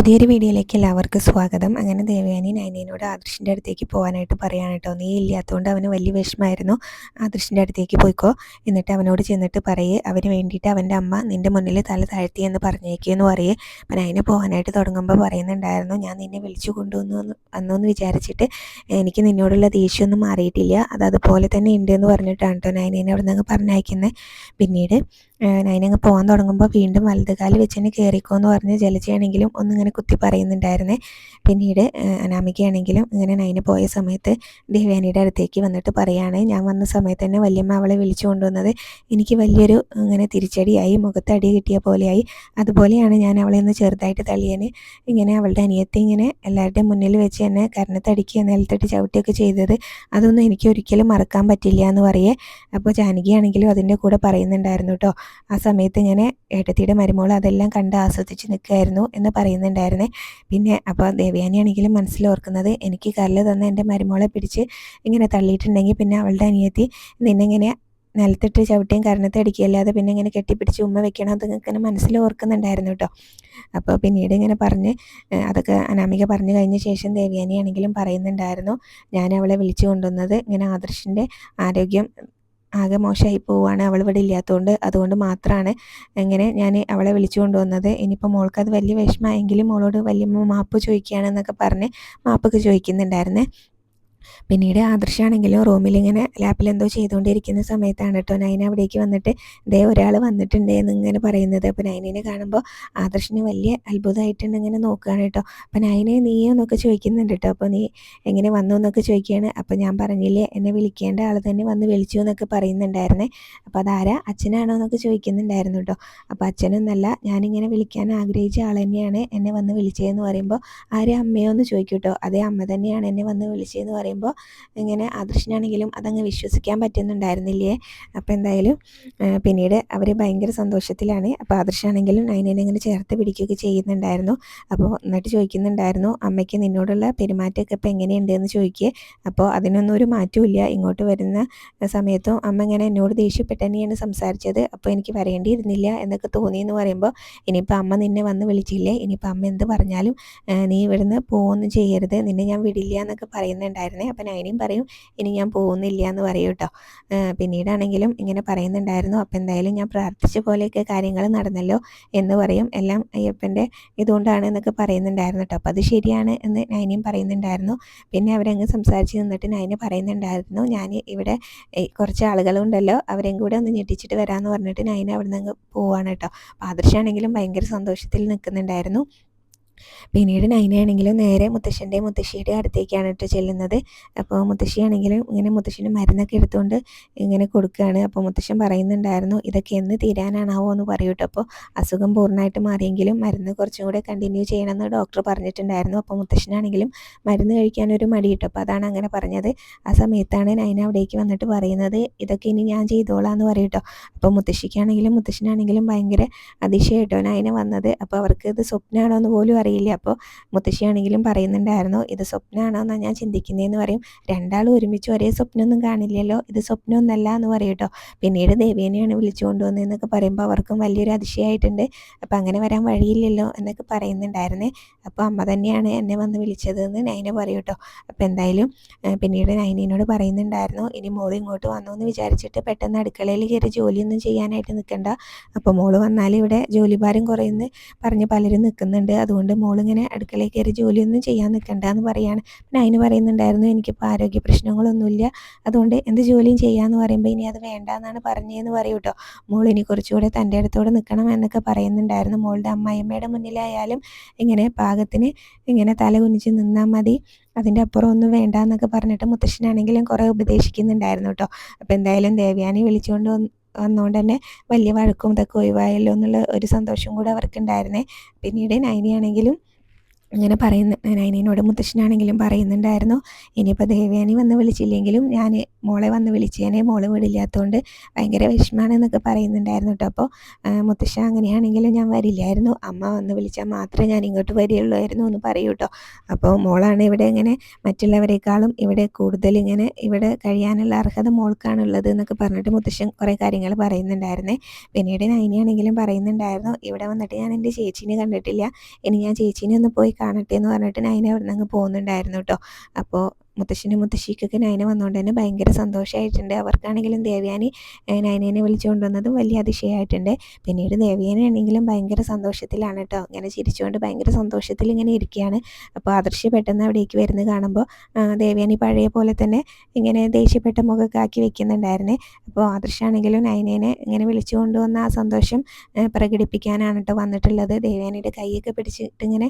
പുതിയൊരു വീഡിയോയിലേക്ക് എല്ലാവർക്കും സ്വാഗതം. അങ്ങനെ ദേവയാനി നൈനയോട് ആദർശിന്റെ അടുത്തേക്ക് പോകാനായിട്ട് പറയാൻ കേട്ടോ. നീ ഇല്ലാത്തതുകൊണ്ട് അവന് വലിയ വിഷമമായിരുന്നു. ആദർശിന്റെ അടുത്തേക്ക് പോയിക്കോ എന്നിട്ട് അവനോട് ചെന്നിട്ട് പറയേ. അവന് വേണ്ടിയിട്ട് അവന്റെ അമ്മ നിന്റെ മുന്നിൽ തല താഴ്ത്തി എന്ന് പറഞ്ഞേക്കെന്ന് പറയേ. അപ്പം നൈന പോകാനായിട്ട് തുടങ്ങുമ്പോൾ പറയുന്നുണ്ടായിരുന്നു. ഞാൻ നിന്നെ വിളിച്ചു കൊണ്ടുവന്നു വന്നു എന്ന് വിചാരിച്ചിട്ട് എനിക്ക് നിന്നോടുള്ള ദേഷ്യമൊന്നും മാറിയിട്ടില്ല. അത് അതുപോലെ തന്നെ ഉണ്ട് എന്ന് പറഞ്ഞിട്ടാണ് കേട്ടോ നൈനേനെ അവിടെ നിന്ന് പറഞ്ഞയക്കുന്നത് പിന്നീട് നൈനങ്ങ് പോകാൻ തുടങ്ങുമ്പോൾ വീണ്ടും വലതുകാൽ വെച്ച് തന്നെ കയറിക്കോ എന്ന് പറഞ്ഞ് ജലജയാണെങ്കിലും ഒന്നിങ്ങനെ കുത്തി പറയുന്നുണ്ടായിരുന്നേ. പിന്നീട് അനാമികയാണെങ്കിലും ഇങ്ങനെ നൈന പോയ സമയത്ത് ദേവയാനിയുടെ അടുത്തേക്ക് വന്നിട്ട് പറയുകയാണ് ഞാൻ വന്ന സമയത്ത് തന്നെ വല്യമ്മ അവളെ വിളിച്ചു കൊണ്ടുവന്നത് എനിക്ക് വലിയൊരു ഇങ്ങനെ തിരിച്ചടിയായി മുഖത്ത് അടി കിട്ടിയ പോലെയായി. അതുപോലെയാണ് ഞാൻ അവളെ ഒന്ന് ചെറുതായിട്ട് തള്ളിയന്. ഇങ്ങനെ അവളുടെ അനിയത്തെ ഇങ്ങനെ എല്ലാവരുടെയും മുന്നിൽ വെച്ച് തന്നെ കരണത്തടിക്കുക നിലത്തിട്ട് ചവിട്ടിയൊക്കെ ചെയ്തത് അതൊന്നും എനിക്ക് ഒരിക്കലും മറക്കാൻ പറ്റില്ല എന്ന് പറയേ. അപ്പോൾ ജാനകിയാണെങ്കിലും അതിന്റെ കൂടെ പറയുന്നുണ്ടായിരുന്നു കേട്ടോ ആ സമയത്ത് ഞാൻ ഏട്ടത്തിയുടെ മരുമോൾ അതെല്ലാം കണ്ട് ആസ്വദിച്ച് നിൽക്കുമായിരുന്നു എന്ന് പറയുന്നുണ്ടായിരുന്നേ. പിന്നെ അപ്പോൾ ദേവയാനിയാണെങ്കിലും മനസ്സിലോർക്കുന്നത് എനിക്ക് കല്ല് തന്ന എന്റെ മരുമോളെ പിടിച്ച് ഇങ്ങനെ തള്ളിയിട്ടുണ്ടെങ്കിൽ പിന്നെ അവളുടെ അനിയത്തി നിന്നെങ്ങനെ നിലത്തിട്ട് ചവിട്ടിയും കരണത്തെ അടിക്കുകയല്ലാതെ പിന്നെ ഇങ്ങനെ കെട്ടിപ്പിടിച്ച് ഉമ്മ വെക്കണം അതൊക്കെ മനസ്സിൽ ഓർക്കുന്നുണ്ടായിരുന്നു കേട്ടോ. അപ്പോൾ പിന്നീട് ഇങ്ങനെ പറഞ്ഞ് അതൊക്കെ അനാമിക പറഞ്ഞു കഴിഞ്ഞ ശേഷം ദേവയാനിയാണെങ്കിലും പറയുന്നുണ്ടായിരുന്നു ഞാൻ അവളെ വിളിച്ചു കൊണ്ടുവന്നത് ഇങ്ങനെ ആദർശിന്റെ ആരോഗ്യം ആകെ മോശമായി പോവുകയാണ് അവൾ ഇവിടെ ഇല്ലാത്തതുകൊണ്ട് അതുകൊണ്ട് മാത്രമാണ് ഇങ്ങനെ ഞാൻ അവളെ വിളിച്ചു കൊണ്ടുവന്നത് ഇനിയിപ്പോൾ മോൾക്ക് അത് വലിയ വിഷമമായെങ്കിലും മോളോട് വലിയ മാപ്പ് ചോദിക്കുകയാണെന്നൊക്കെ പറഞ്ഞ് മാപ്പൊക്കെ ചോദിക്കുന്നുണ്ടായിരുന്നേ. പിന്നീട് ആദർശാണെങ്കിലും റൂമിലിങ്ങനെ ലാപ്പിൽ എന്തോ ചെയ്തുകൊണ്ടിരിക്കുന്ന സമയത്താണ് കേട്ടോ നൈന അവിടേക്ക് വന്നിട്ട് ദേ ഒരാൾ വന്നിട്ടുണ്ട് എന്നിങ്ങനെ പറയുന്നത്. അപ്പോൾ നൈനേനെ കാണുമ്പോൾ ആദർശിന് വലിയ അത്ഭുതമായിട്ടുണ്ട് ഇങ്ങനെ നോക്കുകയാണ് കേട്ടോ. അപ്പോൾ നൈനെ നീയോ എന്നൊക്കെ ചോദിക്കുന്നുണ്ട് കേട്ടോ. അപ്പോൾ നീ എങ്ങനെ വന്നു എന്നൊക്കെ ചോദിക്കുകയാണ്. അപ്പോൾ ഞാൻ പറഞ്ഞില്ലേ എന്നെ വിളിക്കേണ്ട ആൾ തന്നെ വന്ന് വിളിച്ചു എന്നൊക്കെ പറയുന്നുണ്ടായിരുന്നേ. അപ്പോൾ അതാരാ? അച്ഛനാണോ എന്നൊക്കെ ചോദിക്കുന്നുണ്ടായിരുന്നു കേട്ടോ. അപ്പോൾ അച്ഛനൊന്നല്ല ഞാനിങ്ങനെ വിളിക്കാൻ ആഗ്രഹിച്ച ആൾ തന്നെയാണ് എന്നെ വന്ന് വിളിച്ചതെന്ന് പറയുമ്പോൾ ആരെ അമ്മയോ എന്ന് ചോദിക്കും കേട്ടോ. അതേ അമ്മ തന്നെയാണ് എന്നെ വന്ന് വിളിച്ചതെന്ന് പറയുമ്പോൾ ഇങ്ങനെ ആദർശനാണെങ്കിലും അതങ്ങ് വിശ്വസിക്കാൻ പറ്റുന്നുണ്ടായിരുന്നില്ലേ? അപ്പോൾ എന്തായാലും പിന്നീട് അവർ ഭയങ്കര സന്തോഷത്തിലാണ്. അപ്പോൾ ആദർശാണെങ്കിലും നൈനനെ ഇങ്ങനെ ചേർത്ത് പിടിക്കുകയൊക്കെ ചെയ്യുന്നുണ്ടായിരുന്നു. അപ്പോൾ എന്നിട്ട് ചോദിക്കുന്നുണ്ടായിരുന്നു അമ്മയ്ക്ക് നിന്നോടുള്ള പെരുമാറ്റമൊക്കെ ഇപ്പോൾ എങ്ങനെയുണ്ട് എന്ന് ചോദിക്കുക അപ്പോൾ അതിനൊന്നും ഒരു മാറ്റമില്ല ഇങ്ങോട്ട് വരുന്ന സമയത്തും അമ്മ ഇങ്ങനെ എന്നോട് ദേഷ്യപ്പെട്ട് തന്നെയാണ് സംസാരിച്ചത്. അപ്പോൾ എനിക്ക് വരേണ്ടിയിരുന്നില്ല എന്നൊക്കെ തോന്നി എന്ന് പറയുമ്പോൾ ഇനിയിപ്പോൾ അമ്മ നിന്നെ വന്ന് വിളിച്ചില്ലേ? ഇനിയിപ്പോൾ അമ്മ എന്ത് പറഞ്ഞാലും നീ ഇവിടുന്ന് പോകുന്നു ചെയ്യരുത്. നിന്നെ ഞാൻ വിടില്ല എന്നൊക്കെ പറയുന്നുണ്ടായിരുന്നേ. അപ്പം നൈനയും പറയും ഇനി ഞാൻ പോകുന്നില്ല എന്ന് പറയും കേട്ടോ. പിന്നീടാണെങ്കിലും ഇങ്ങനെ പറയുന്നുണ്ടായിരുന്നു. അപ്പം എന്തായാലും ഞാൻ പ്രാർത്ഥിച്ച പോലെയൊക്കെ കാര്യങ്ങൾ നടന്നല്ലോ എന്ന് പറയും. എല്ലാം അയ്യപ്പന്റെ ഇതുകൊണ്ടാണ് എന്നൊക്കെ പറയുന്നുണ്ടായിരുന്നു കേട്ടോ. അപ്പം അത് ശരിയാണ് എന്ന് നൈനയും പറയുന്നുണ്ടായിരുന്നു. പിന്നെ അവരങ്ങ് സംസാരിച്ച് നിന്നിട്ട് നൈന പറയുന്നുണ്ടായിരുന്നു. ഞാൻ ഇവിടെ കുറച്ച് ആളുകളുണ്ടല്ലോ അവരെയും കൂടെ ഒന്ന് ഞെട്ടിച്ചിട്ട് വരാമെന്ന് പറഞ്ഞിട്ട് നൈന അവിടെ നിന്ന് പോവാണ് കേട്ടോ. അപ്പം ആദർശാണെങ്കിലും ഭയങ്കര സന്തോഷത്തിൽ നിൽക്കുന്നുണ്ടായിരുന്നു. പിന്നീട് നൈനയാണെങ്കിലും നേരെ മുത്തശ്ശന്റെ മുത്തശ്ശിയുടെ അടുത്തേക്കാണ് കേട്ടോ ചെല്ലുന്നത്. അപ്പോൾ മുത്തശ്ശിയാണെങ്കിലും ഇങ്ങനെ മുത്തശ്ശന് മരുന്നൊക്കെ എടുത്തുകൊണ്ട് ഇങ്ങനെ കൊടുക്കുകയാണ്. അപ്പോൾ മുത്തശ്ശൻ പറയുന്നുണ്ടായിരുന്നു ഇതൊക്കെ എന്ന് തീരാനാണാവോ എന്ന് പറയൂ അപ്പോൾ അസുഖം പൂർണമായിട്ട് മാറിയെങ്കിലും മരുന്ന് കുറച്ചും കൂടെ കണ്ടിന്യൂ ചെയ്യണമെന്ന് ഡോക്ടർ പറഞ്ഞിട്ടുണ്ടായിരുന്നു. അപ്പോൾ മുത്തശ്ശനാണെങ്കിലും മരുന്ന് കഴിക്കാനൊരു മടി കിട്ടും അപ്പോൾ അതാണ് അങ്ങനെ പറഞ്ഞത്. ആ സമയത്താണ് നൈന അവിടേക്ക് വന്നിട്ട് പറയുന്നത് ഇതൊക്കെ ഇനി ഞാൻ ചെയ്തോളാം എന്ന് പറയും കേട്ടോ അപ്പോൾ മുത്തശ്ശിക്കാണെങ്കിലും മുത്തശ്ശനാണെങ്കിലും ഭയങ്കര അതിശയമായിട്ടോ നൈന വന്നത്. അപ്പോൾ അവർക്ക് ഇത് സ്വപ്നമാണോ എന്ന് പോലും അറിയില്ല. അപ്പോൾ മുത്തശ്ശിയാണെങ്കിലും പറയുന്നുണ്ടായിരുന്നു ഇത് സ്വപ്നമാണോ എന്നാണ് ഞാൻ ചിന്തിക്കുന്നതെന്ന് പറയും. രണ്ടാളും ഒരുമിച്ച് ഒരേ സ്വപ്നമൊന്നും കാണില്ലല്ലോ. ഇത് സ്വപ്നമൊന്നല്ല എന്ന് പറയും കേട്ടോ പിന്നീട് ദേവേനെയാണ് വിളിച്ചു കൊണ്ടുവന്നതെന്നൊക്കെ പറയുമ്പോൾ അവർക്കും വലിയൊരു അതിശയമായിട്ടുണ്ട് അപ്പോൾ അങ്ങനെ വരാൻ വഴിയില്ലല്ലോ എന്നൊക്കെ പറയുന്നുണ്ടായിരുന്നേ. അപ്പോൾ അമ്മ തന്നെയാണ് എന്നെ വന്ന് വിളിച്ചതെന്ന് നൈന പറയും കേട്ടോ അപ്പോൾ എന്തായാലും പിന്നീട് നൈനയോട് പറയുന്നുണ്ടായിരുന്നു ഇനി മോൾ ഇങ്ങോട്ട് വന്നു എന്ന് വിചാരിച്ചിട്ട് പെട്ടെന്ന് അടുക്കളയിൽ കയറി ജോലിയൊന്നും ചെയ്യാനായിട്ട് നിൽക്കണ്ട അപ്പോൾ മോൾ വന്നാൽ ഇവിടെ ജോലിഭാരം കുറയുന്നു പറഞ്ഞ് പലരും നിൽക്കുന്നുണ്ട് അതുകൊണ്ട് മോളിങ്ങനെ അടുക്കളയിൽ കയറി ജോലിയൊന്നും ചെയ്യാൻ നിൽക്കണ്ട എന്ന് പറയാണ്. പിന്നെ അതിന് പറയുന്നുണ്ടായിരുന്നു എനിക്കിപ്പോൾ ആരോഗ്യ പ്രശ്നങ്ങളൊന്നുമില്ല. അതുകൊണ്ട് എന്ത് ജോലിയും ചെയ്യാമെന്ന് പറയുമ്പോൾ ഇനി അത് വേണ്ട എന്നാണ് പറഞ്ഞതെന്ന് പറയും കേട്ടോ മോൾ ഇനി കുറച്ചുകൂടെ തന്റെ അടുത്തോടെ നിൽക്കണം എന്നൊക്കെ പറയുന്നുണ്ടായിരുന്നു. മോളുടെ അമ്മായിയമ്മയുടെ മുന്നിലായാലും ഇങ്ങനെ പാകത്തിന് ഇങ്ങനെ തല കുനിച്ച് നിന്നാൽ മതി. അതിന്റെ അപ്പുറം ഒന്നും വേണ്ട എന്നൊക്കെ പറഞ്ഞിട്ട് മുത്തശ്ശനാണെങ്കിലും കുറേ ഉപദേശിക്കുന്നുണ്ടായിരുന്നു കേട്ടോ അപ്പോൾ എന്തായാലും ദേവ്യാനി വിളിച്ചുകൊണ്ട് വന്നുകൊണ്ട് തന്നെ വലിയ വഴക്കും ഇതൊക്കെ ഒഴിവായല്ലോ എന്നുള്ള ഒരു സന്തോഷം കൂടെ അവർക്കുണ്ടായിരുന്നേ. പിന്നീട് നൈനിയാണെങ്കിലും അങ്ങനെ പറയുന്ന നൈനേനോട് മുത്തശ്ശനാണെങ്കിലും പറയുന്നുണ്ടായിരുന്നു. ഇനിയിപ്പോൾ ദേവയാനി വന്ന് വിളിച്ചില്ലെങ്കിലും ഞാൻ മോളെ വന്ന് വിളിച്ചേനെ മോൾ വീടില്ലാത്തതുകൊണ്ട് ഭയങ്കര വിഷമാണെന്നൊക്കെ പറയുന്നുണ്ടായിരുന്നു കേട്ടോ. അപ്പോൾ മുത്തശ്ശ അങ്ങനെയാണെങ്കിലും ഞാൻ വരില്ലായിരുന്നു. അമ്മ വന്ന് വിളിച്ചാൽ മാത്രമേ ഞാൻ ഇങ്ങോട്ട് വരികയുള്ളായിരുന്നു എന്ന് പറയൂ കേട്ടോ. അപ്പോൾ മോളാണ് ഇവിടെ ഇങ്ങനെ മറ്റുള്ളവരെക്കാളും ഇവിടെ കൂടുതൽ ഇങ്ങനെ ഇവിടെ കഴിയാനുള്ള അർഹത മോൾക്കാണുള്ളത് എന്നൊക്കെ പറഞ്ഞിട്ട് മുത്തശ്ശൻ കുറേ കാര്യങ്ങൾ പറയുന്നുണ്ടായിരുന്നേ. പിന്നീട് നൈനിയാണെങ്കിലും പറയുന്നുണ്ടായിരുന്നു ഇവിടെ വന്നിട്ട് ഞാൻ എന്റെ ചേച്ചീനെ കണ്ടിട്ടില്ല. ഇനി ഞാൻ ചേച്ചീനെ ഒന്ന് പോയി കാണട്ടെ എന്ന് പറഞ്ഞിട്ട് നൈന അവിടെ നിന്ന് അങ്ങ് പോകുന്നുണ്ടായിരുന്നു കേട്ടോ അപ്പോൾ മുത്തശ്ശനും മുത്തശ്ശിക്കൊക്കെ നൈന വന്നുകൊണ്ട് തന്നെ ഭയങ്കര സന്തോഷമായിട്ടുണ്ട് അവർക്കാണെങ്കിലും ദേവയാനി നൈനേനെ വിളിച്ചുകൊണ്ട് വന്നതും വലിയ അതിശയമായിട്ടുണ്ട് പിന്നീട് ദേവ്യാനി ആണെങ്കിലും ഭയങ്കര സന്തോഷത്തിലാണ് കേട്ടോ. ഇങ്ങനെ ചിരിച്ചുകൊണ്ട് ഭയങ്കര സന്തോഷത്തിൽ ഇങ്ങനെ ഇരിക്കുകയാണ്. അപ്പോൾ ആദർശ് പെട്ടെന്ന് അവിടേക്ക് വരുന്നത് കാണുമ്പോൾ ദേവയാനി പഴയ പോലെ തന്നെ ഇങ്ങനെ ദേഷ്യപ്പെട്ട മുഖമൊക്കെ ആക്കി വെക്കുന്നുണ്ടായിരുന്നേ. അപ്പോൾ ആദർശാണെങ്കിലും നൈനേനെ ഇങ്ങനെ വിളിച്ചു കൊണ്ടുവന്ന ആ സന്തോഷം പ്രകടിപ്പിക്കാനാണ് കേട്ടോ വന്നിട്ടുള്ളത്. ദേവയാനിയുടെ കൈയൊക്കെ പിടിച്ചിട്ട് ഇങ്ങനെ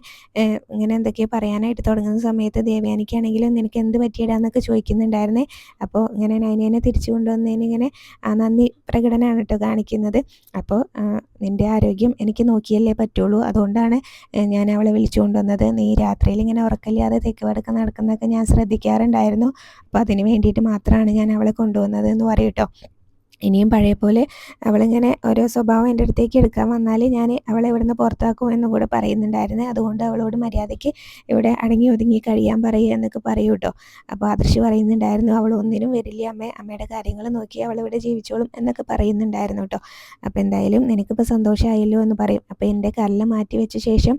ഇങ്ങനെ എന്തൊക്കെയോ പറയാനായിട്ട് തുടങ്ങുന്ന സമയത്ത് ദേവയാനിക്കാണെങ്കിലും നിനക്ക് എന്ത് പറ്റിയിടാന്നൊക്കെ ചോദിക്കുന്നുണ്ടായിരുന്നേ. അപ്പോൾ ഇങ്ങനെ നൈനേനെ തിരിച്ചു കൊണ്ടുവന്നതിന് ഇങ്ങനെ നന്ദി പ്രകടനമാണ് കേട്ടോ കാണിക്കുന്നത്. അപ്പോൾ നിന്റെ ആരോഗ്യം എനിക്ക് നോക്കിയല്ലേ പറ്റുള്ളൂ. അതുകൊണ്ടാണ് ഞാൻ അവളെ വിളിച്ചു കൊണ്ടുവന്നത്. നീ രാത്രിയിൽ ഇങ്ങനെ ഉറക്കല്ലാതെ തെക്ക് വടക്ക് നടക്കുന്നതൊക്കെ ഞാൻ ശ്രദ്ധിക്കാറുണ്ടായിരുന്നു. അപ്പോൾ അതിന് വേണ്ടിയിട്ട് മാത്രമാണ് ഞാൻ അവളെ കൊണ്ടുവന്നത് എന്ന് പറയും കേട്ടോ. ഇനിയും പഴയ പോലെ അവളിങ്ങനെ ഓരോ സ്വഭാവം എന്റെ അടുത്തേക്ക് എടുക്കാൻ വന്നാൽ ഞാൻ അവളെ ഇവിടുന്ന് പുറത്താക്കും എന്നും കൂടെ പറയുന്നുണ്ടായിരുന്നു. അതുകൊണ്ട് അവളോട് മര്യാദയ്ക്ക് ഇവിടെ അടങ്ങി ഒതുങ്ങി കഴിയാൻ പറയുക എന്നൊക്കെ പറയൂ കേട്ടോ അപ്പോൾ ആദർശി പറയുന്നുണ്ടായിരുന്നു അവൾ ഒന്നിനും വരില്ല അമ്മ. അമ്മയുടെ കാര്യങ്ങൾ നോക്കി അവൾ ഇവിടെ ജീവിച്ചോളും എന്നൊക്കെ പറയുന്നുണ്ടായിരുന്നു കേട്ടോ അപ്പോൾ എന്തായാലും നിനക്കിപ്പോൾ സന്തോഷമായല്ലോ എന്ന് പറയും. അപ്പോൾ എന്റെ കല്ല മാറ്റി വെച്ച ശേഷം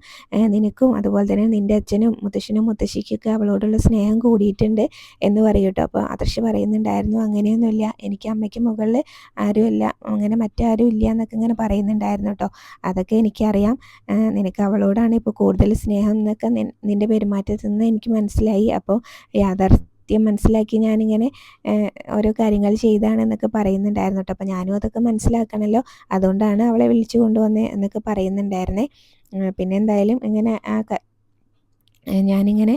നിനക്കും അതുപോലെ തന്നെ നിന്റെ അച്ഛനും മുത്തശ്ശനും മുത്തശ്ശിക്കൊക്കെ അവളോടുള്ള സ്നേഹം കൂടിയിട്ടുണ്ട് എന്ന് പറയും കേട്ടോ അപ്പോൾ ആദർശി പറയുന്നുണ്ടായിരുന്നു അങ്ങനെയൊന്നുമില്ല. എനിക്ക് അമ്മയ്ക്ക് മുകളിൽ ആരുമല്ല. അങ്ങനെ മറ്റാരും ഇല്ല എന്നൊക്കെ ഇങ്ങനെ പറയുന്നുണ്ടായിരുന്നു കേട്ടോ അതൊക്കെ എനിക്കറിയാം. നിനക്ക് അവളോടാണ് ഇപ്പോൾ കൂടുതൽ സ്നേഹം എന്നൊക്കെ നിന്റെ പെരുമാറ്റത്തിൽ നിന്ന് എനിക്ക് മനസ്സിലായി. അപ്പോൾ യാഥാർത്ഥ്യം മനസ്സിലാക്കി ഞാനിങ്ങനെ ഓരോ കാര്യങ്ങൾ ചെയ്താണെന്നൊക്കെ പറയുന്നുണ്ടായിരുന്നു കേട്ടോ അപ്പോൾ ഞാനും അതൊക്കെ മനസ്സിലാക്കണമല്ലോ അതുകൊണ്ടാണ് അവളെ വിളിച്ചു കൊണ്ടുവന്നേ എന്നൊക്കെ പറയുന്നുണ്ടായിരുന്നേ. പിന്നെ എന്തായാലും ഇങ്ങനെ ആ ഞാനിങ്ങനെ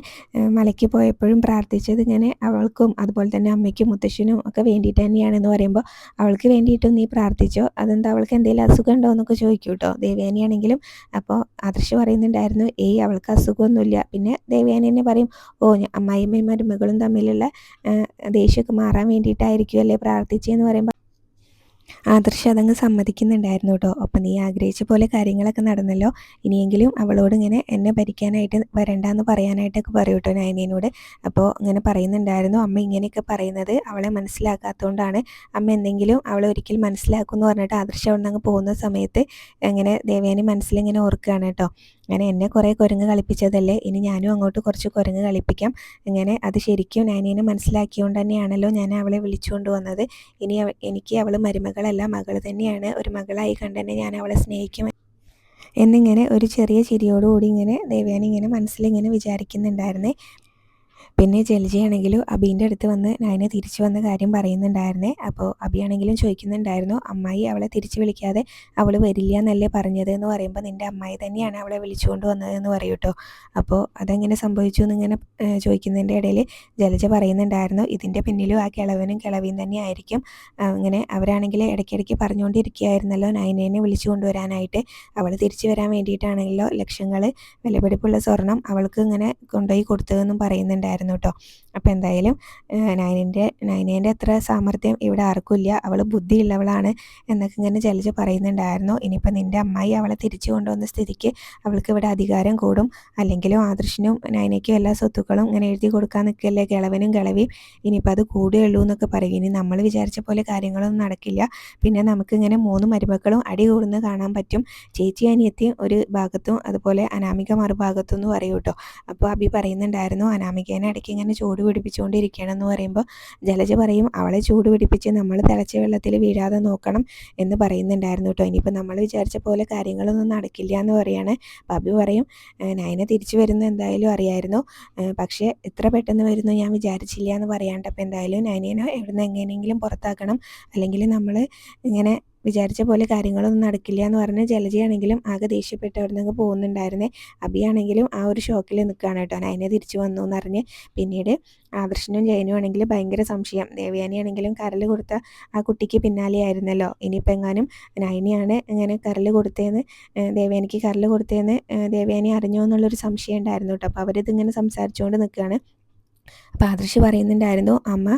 മലയ്ക്ക് പോയപ്പോഴും പ്രാർത്ഥിച്ചത് ഇങ്ങനെ അവൾക്കും അതുപോലെ തന്നെ അമ്മയ്ക്കും മുത്തശ്ശനും ഒക്കെ വേണ്ടിയിട്ട് തന്നെയാണെന്ന് പറയുമ്പോൾ അവൾക്ക് വേണ്ടിയിട്ടും നീ പ്രാർത്ഥിച്ചോ? അതെന്താ അവൾക്ക് എന്തെങ്കിലും അസുഖം ഉണ്ടോ എന്നൊക്കെ ചോദിക്കും കേട്ടോ ദേവയാനിയാണെങ്കിലും അപ്പോൾ ആദർശ് പറയുന്നുണ്ടായിരുന്നു ഏയ് അവൾക്ക് അസുഖമൊന്നുമില്ല. പിന്നെ ദേവയാനി തന്നെ പറയും ഓ അമ്മായിമ്മയും മരുമകളും തമ്മിലുള്ള ദേഷ്യമൊക്കെ മാറാൻ വേണ്ടിയിട്ടായിരിക്കും അല്ലേ പ്രാർത്ഥിച്ചതെന്ന് പറയുമ്പോൾ ആദർശ് അതങ്ങ് സമ്മതിക്കുന്നുണ്ടായിരുന്നു കേട്ടോ. അപ്പം നീ ആഗ്രഹിച്ച പോലെ കാര്യങ്ങളൊക്കെ നടന്നല്ലോ. ഇനിയെങ്കിലും അവളോട് ഇങ്ങനെ എന്നെ ഭരിക്കാനായിട്ട് വരണ്ടെന്ന് പറയാനായിട്ടൊക്കെ പറയൂ കേട്ടോ നയനീനോട്. അപ്പോൾ ഇങ്ങനെ പറയുന്നുണ്ടായിരുന്നു. അമ്മ ഇങ്ങനെയൊക്കെ പറയുന്നത് അവളെ മനസ്സിലാക്കാത്തതുകൊണ്ടാണ് അമ്മ എന്തെങ്കിലും അവളെ ഒരിക്കൽ മനസ്സിലാക്കും എന്ന് പറഞ്ഞിട്ട് ആദർശ് അവിടെ നിന്ന് പോകുന്ന സമയത്ത് ഇങ്ങനെ ദേവയാനി മനസ്സിലിങ്ങനെ ഓർക്കുകയാണ് കേട്ടോ. അങ്ങനെ എന്നെ കുറേ കുരങ്ങ് കളിപ്പിച്ചതല്ലേ? ഇനി ഞാനും അങ്ങോട്ട് കുറച്ച് കുരങ്ങ് കളിപ്പിക്കാം. ഇങ്ങനെ അത് ശരിക്കും നാനീനെ മനസ്സിലാക്കിയോണ്ട് തന്നെയാണല്ലോ ഞാൻ അവളെ വിളിച്ചുകൊണ്ട് വന്നത്. ഇനി എനിക്ക് അവൾ മരുമകളല്ല മകൾ തന്നെയാണ്. ഒരു മകളായി കണ്ട് തന്നെ ഞാൻ അവളെ സ്നേഹിക്കും. എന്നിങ്ങനെ ഒരു ചെറിയ ചിരിയോടുകൂടി ഇങ്ങനെ ദേവയാനി ഇങ്ങനെ മനസ്സിലിങ്ങനെ വിചാരിക്കുന്നുണ്ടായിരുന്നേ. പിന്നെ ജലജയാണെങ്കിലും അബീന്റെ അടുത്ത് വന്ന് നയന തിരിച്ചു വന്ന കാര്യം പറയുന്നുണ്ടായിരുന്നേ. അപ്പോൾ അബിയാണെങ്കിലും ചോദിക്കുന്നുണ്ടായിരുന്നു അമ്മായി അവളെ തിരിച്ചു വിളിക്കാതെ അവൾ വരില്ല എന്നല്ലേ പറഞ്ഞത്? എന്ന് പറയുമ്പോൾ നിന്റെ അമ്മായി തന്നെയാണ് അവളെ വിളിച്ചുകൊണ്ട് വന്നതെന്ന് പറയും കേട്ടോ അപ്പോൾ അതെങ്ങനെ സംഭവിച്ചു എന്നിങ്ങനെ ചോദിക്കുന്നതിന്റെ ഇടയിൽ ജലജ പറയുന്നുണ്ടായിരുന്നു ഇതിന്റെ പിന്നിലും ആ കിളവനും കിളവിയും തന്നെ ആയിരിക്കും. അങ്ങനെ അവരാണെങ്കിൽ ഇടയ്ക്കിടയ്ക്ക് പറഞ്ഞുകൊണ്ടിരിക്കുകയായിരുന്നല്ലോ നയനേനെ വിളിച്ചു കൊണ്ടുവരാനായിട്ട് അവൾ തിരിച്ചു വരാൻ വേണ്ടിയിട്ടാണെങ്കിലോ ലക്ഷങ്ങൾ വിലപിടിപ്പുള്ള സ്വർണം അവൾക്ക് ഇങ്ങനെ കൊണ്ടുപോയി കൊടുത്തതെന്നും പറയുന്നുണ്ടായിരുന്നു. ഉണ്ടായിരുന്നു കേട്ടോ അപ്പോൾ എന്തായാലും നയനിന്റെ നയനേന്റെ അത്ര സാമർഥ്യം ഇവിടെ ആർക്കുമില്ല അവൾ ബുദ്ധിയുള്ളവളാണ് എന്നൊക്കെ ഇങ്ങനെ ചലിച്ച് പറയുന്നുണ്ടായിരുന്നു. ഇനിയിപ്പോൾ നിന്റെ അമ്മായി അവളെ തിരിച്ചു കൊണ്ടുവന്ന സ്ഥിതിക്ക് അവൾക്ക് ഇവിടെ അധികാരം കൂടും. അല്ലെങ്കിലും ആദർശിനും നയനയ്ക്കും എല്ലാ സ്വത്തുക്കളും ഇങ്ങനെ എഴുതി കൊടുക്കാൻ നിൽക്കല്ലേ? കിളവനും കിളവിയും ഇനിയിപ്പോൾ അത് കൂടുകയുള്ളൂ എന്നൊക്കെ പറയും. ഇനി നമ്മൾ വിചാരിച്ച പോലെ കാര്യങ്ങളൊന്നും നടക്കില്ല. പിന്നെ നമുക്കിങ്ങനെ മൂന്ന് മരുമക്കളും അടി കൂടുന്നത് കാണാൻ പറ്റും. ചേച്ചി അനിയത്തിയും ഒരു ഭാഗത്തും അതുപോലെ അനാമിക മറുഭാഗത്തും എന്ന് പറയും കേട്ടോ അപ്പോൾ അബി പറയുന്നുണ്ടായിരുന്നു അനാമികേനെ ഇടയ്ക്ക് ഇങ്ങനെ ചൂട് പിടിപ്പിച്ചുകൊണ്ടിരിക്കണം എന്ന് പറയുമ്പോൾ ജലജ പറയും അവളെ ചൂട് പിടിപ്പിച്ച് നമ്മൾ തിളച്ച വെള്ളത്തിൽ വീഴാതെ നോക്കണം എന്ന് പറയുന്നുണ്ടായിരുന്നു കേട്ടോ. ഇനിയിപ്പോൾ നമ്മൾ വിചാരിച്ച പോലെ കാര്യങ്ങളൊന്നും നടക്കില്ല എന്ന് പറയാണ് ബബി പറയും നയന തിരിച്ചു വരുന്ന എന്തായാലും അറിയായിരുന്നു. പക്ഷേ ഇത്ര പെട്ടെന്ന് വരുന്നു ഞാൻ വിചാരിച്ചില്ല എന്ന് പറയാണ്ട്. അപ്പോൾ എന്തായാലും എവിടെ നിന്ന് എങ്ങനെയെങ്കിലും പുറത്താക്കണം. അല്ലെങ്കിൽ നമ്മൾ ഇങ്ങനെ വിചാരിച്ച പോലെ കാര്യങ്ങളൊന്നും നടക്കില്ല എന്ന് പറഞ്ഞ് ജലജയാണെങ്കിലും ആകെ ദേഷ്യപ്പെട്ട് അവിടെ നിന്ന് പോകുന്നുണ്ടായിരുന്നേ. അബിയാണെങ്കിലും ആ ഒരു ഷോക്കിൽ നിൽക്കുകയാണ് കേട്ടോ. അതിനെ തിരിച്ചു വന്നു എന്ന് പറഞ്ഞ്. പിന്നീട് ആദർശനും ജയനും ആണെങ്കിൽ ഭയങ്കര സംശയം. ദേവയാനിയാണെങ്കിലും കരൽ കൊടുത്ത ആ കുട്ടിക്ക് പിന്നാലെയായിരുന്നല്ലോ ഇനിയിപ്പോൾ എങ്ങാനും നൈനിയാണ് ഇങ്ങനെ കരൽ കൊടുത്തതെന്ന് ദേവയാനിക്ക് കരൽ കൊടുത്തതെന്ന് ദേവയാനി അറിഞ്ഞോ എന്നുള്ളൊരു സംശയം ഉണ്ടായിരുന്നു കേട്ടോ. അപ്പോൾ അവരിതിങ്ങനെ സംസാരിച്ചുകൊണ്ട് നിൽക്കുകയാണ്. അപ്പോൾ ആദർശ് പറയുന്നുണ്ടായിരുന്നു അമ്മ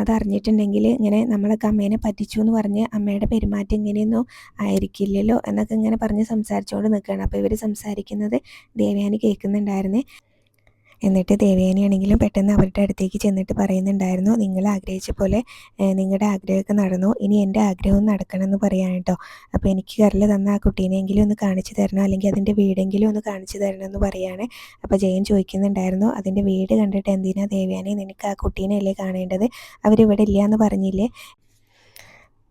അതറിഞ്ഞിട്ടുണ്ടെങ്കിൽ ഇങ്ങനെ നമ്മളൊക്കെ അമ്മേനെ പറ്റിച്ചു എന്ന് പറഞ്ഞ് അമ്മയുടെ പെരുമാറ്റം ഇങ്ങനെയൊന്നും ആയിരിക്കില്ലല്ലോ എന്നൊക്കെ ഇങ്ങനെ പറഞ്ഞ് സംസാരിച്ചുകൊണ്ട് നിൽക്കുകയാണ്. അപ്പോൾ ഇവർ സംസാരിക്കുന്നത് ദേവയാനി കേൾക്കുന്നുണ്ടായിരുന്നേ. എന്നിട്ട് ദേവയാനിയാണെങ്കിലും പെട്ടെന്ന് അവരുടെ അടുത്തേക്ക് ചെന്നിട്ട് പറയുന്നുണ്ടായിരുന്നു നിങ്ങൾ ആഗ്രഹിച്ച പോലെ നിങ്ങളുടെ ആഗ്രഹമൊക്കെ നടന്നു. ഇനി എന്റെ ആഗ്രഹവും നടക്കണം എന്ന് പറയാൻ കേട്ടോ അപ്പോൾ എനിക്ക് കരൽ തന്ന ആ കുട്ടീനെങ്കിലും ഒന്ന് കാണിച്ചു തരണം അല്ലെങ്കിൽ അതിന്റെ വീടെങ്കിലും ഒന്ന് കാണിച്ചു തരണം എന്ന് പറയാണ്. അപ്പോൾ ജയൻ ചോദിക്കുന്നുണ്ടായിരുന്നു അതിന്റെ വീട് കണ്ടിട്ട് എന്തിനാ ദേവയാനി നിനക്ക് ആ കുട്ടീനെയല്ലേ കാണേണ്ടത്? അവരിവിടെ ഇല്ല എന്ന് പറഞ്ഞില്ലേ?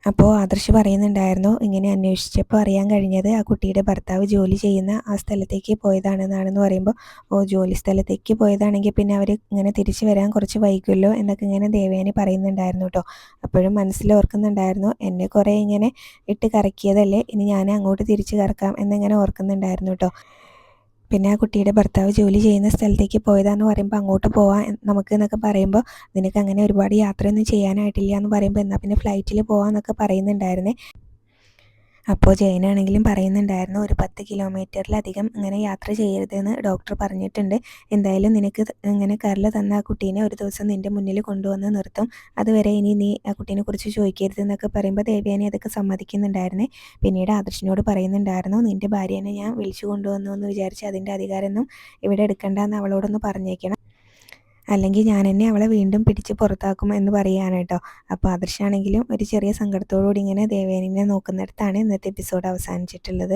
അപ്പോൾ ആദർശ് പറയുന്നുണ്ടായിരുന്നു ഇങ്ങനെ അന്വേഷിച്ചപ്പോൾ അറിയാൻ കഴിഞ്ഞത് ആ കുട്ടിയുടെ ഭർത്താവ് ജോലി ചെയ്യുന്ന ആ സ്ഥലത്തേക്ക് പോയതാണെന്നാണെന്ന് പറയുമ്പോൾ ഓ ജോലി സ്ഥലത്തേക്ക് പോയതാണെങ്കിൽ പിന്നെ അവർ ഇങ്ങനെ തിരിച്ചു വരാൻ കുറച്ച് വൈകുമല്ലോ എന്നൊക്കെ ഇങ്ങനെ ദേവയാനി പറയുന്നുണ്ടായിരുന്നു കേട്ടോ അപ്പോഴും മനസ്സിൽ ഓർക്കുന്നുണ്ടായിരുന്നു എന്നെ കുറേ ഇങ്ങനെ ഇട്ട് കറക്കിയതല്ലേ ഇനി ഞാൻ അങ്ങോട്ട് തിരിച്ച് കറക്കാം എന്നിങ്ങനെ ഓർക്കുന്നുണ്ടായിരുന്നു കേട്ടോ പിന്നെ ആ കുട്ടിയുടെ ഭർത്താവ് ജോലി ചെയ്യുന്ന സ്ഥലത്തേക്ക് പോയതാന്ന് പറയുമ്പോൾ അങ്ങോട്ട് പോവാം നമുക്ക് എന്നൊക്കെ പറയുമ്പോൾ നിനക്ക് അങ്ങനെ ഒരുപാട് യാത്രയൊന്നും ചെയ്യാനായിട്ടില്ല എന്ന് പറയുമ്പോൾ എന്നാൽ പിന്നെ ഫ്ലൈറ്റിൽ പോവാന്നൊക്കെ പറയുന്നുണ്ടായിരുന്നേ. അപ്പോൾ ജയനാണെങ്കിലും പറയുന്നുണ്ടായിരുന്നു ഒരു പത്ത് കിലോമീറ്ററിലധികം ഇങ്ങനെ യാത്ര ചെയ്യരുതെന്ന് ഡോക്ടർ പറഞ്ഞിട്ടുണ്ട്. എന്തായാലും നിനക്ക് ഇങ്ങനെ കരൽ തന്ന ആ കുട്ടീനെ ഒരു ദിവസം നിന്റെ മുന്നിൽ കൊണ്ടുവന്ന് നിർത്തും. അതുവരെ ഇനി നീ ആ കുട്ടീനെ കുറിച്ച് ചോദിക്കരുത് എന്നൊക്കെ പറയുമ്പോൾ ദേവ്യാനി അതൊക്കെ സമ്മതിക്കുന്നുണ്ടായിരുന്നേ. പിന്നീട് ആദർശിനോട് പറയുന്നുണ്ടായിരുന്നു നിന്റെ ഭാര്യേനെ ഞാൻ വിളിച്ചു കൊണ്ടുവന്നു എന്ന് വിചാരിച്ച് അതിന്റെ അധികാരമൊന്നും ഇവിടെ എടുക്കണ്ടെന്ന് അവളോടൊന്ന് പറഞ്ഞേക്കണം. അല്ലെങ്കിൽ ഞാൻ എന്നെ അവളെ വീണ്ടും പിടിച്ച് പുറത്താക്കും എന്ന് പറയുകയാണ് കേട്ടോ. അപ്പോൾ ആദർശാണെങ്കിലും ഒരു ചെറിയ സങ്കടത്തോടുകൂടി ഇങ്ങനെ ദേവേനെ നോക്കുന്നിടത്താണ് ഇന്നത്തെ എപ്പിസോഡ് അവസാനിച്ചിട്ടുള്ളത്.